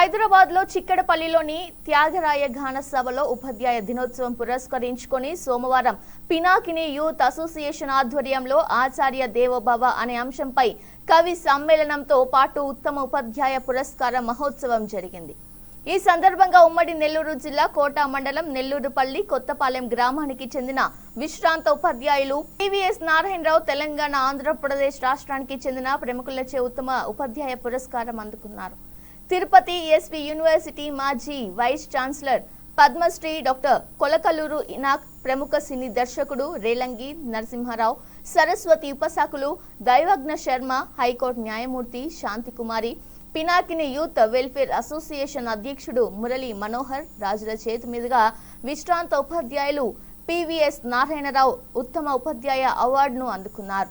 హైదరాబాద్లో చిక్కడపల్లిలోని త్యాగరాయ గాన సభలో ఉపాధ్యాయ దినోత్సవం పురస్కరించుకొని సోమవారం పినాకిని యూత్ అసోసియేషన్ ఆధ్వర్యంలో ఆచార్య దేవోభవ అనే అంశంపై కవి సమ్మేళనంతో పాటు ఉత్తమ ఉపాధ్యాయ పురస్కార మహోత్సవం జరిగింది. ఈ సందర్భంగా ఉమ్మడి నెల్లూరు జిల్లా కోట మండలం నెల్లూరుపల్లి కొత్తపాలెం గ్రామానికి చెందిన విశ్రాంత ఉపాధ్యాయులు టివిఎస్ నారాయణరావు తెలంగాణ ఆంధ్రప్రదేశ్ రాష్ట్రానికి చెందిన ప్రముఖులచే ఉత్తమ ఉపాధ్యాయ పురస్కారం అందుకున్నారు. తిరుపతి ఎస్వి యూనివర్సిటీ మాజీ vice chancellor Padmashri doctor Kolakaluru Inak ప్రముఖ సినీ దర్శకుడు రేలంగి నరసింహారావు సరస్వతి ఉపశాఖలు దైవజ్ఞ శర్మ హైకోర్టు న్యాయమూర్తి Shantikumari Pinakini youth welfare association అధ్యక్షుడు మురళి మనోహర్ రాజుల చేతి మీదుగా విశ్రాంత ఉపాధ్యాయులు పివిఎస్ నారాయణరావు ఉత్తమ ఉపాధ్యాయ అవార్డును అందుకున్నారు.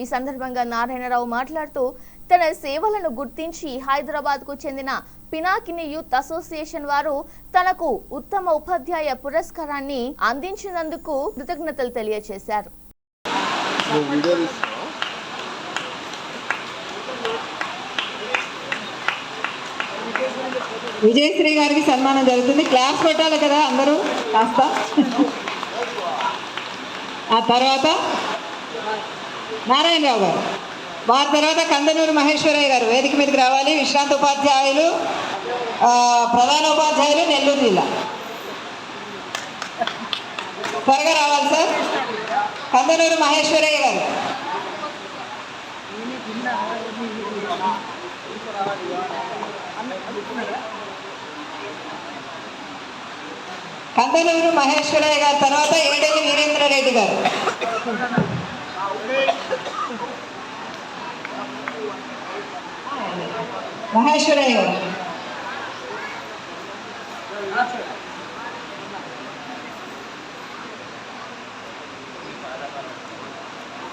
ఈ సందర్భంగా నారాయణరావు మాట్లాడుతూ తన సేవలను గుర్తించి హైదరాబాద్కు చెందిన పినాకిని యూత్ అసోసియేషన్ వారు తనకు ఉత్తమ ఉపాధ్యాయ పురస్కారాన్ని అందించినందుకు కృతజ్ఞతలు తెలియజేశారు. విజయశ్రీ గారికి సన్మానం జరుగుతుంది. క్లాస్ కొట్టాలి కదా అందరూ కాస్త. ఆ తర్వాత నారాయణరావు గారు. వారి తర్వాత కందనూరు మహేశ్వరయ్య గారు వేదిక మీదకి రావాలి. విశ్రాంత ఉపాధ్యాయులు ప్రధాన ఉపాధ్యాయులు నెల్లూరు జిల్లా. త్వరగా రావాలి సార్. కందనూరు మహేశ్వరయ్య గారు. కందనూరు మహేశ్వరయ్య గారి తర్వాత ఏడేళ్ళు వీరేంద్రరెడ్డి గారు. మహేశ్వరయ్య గారు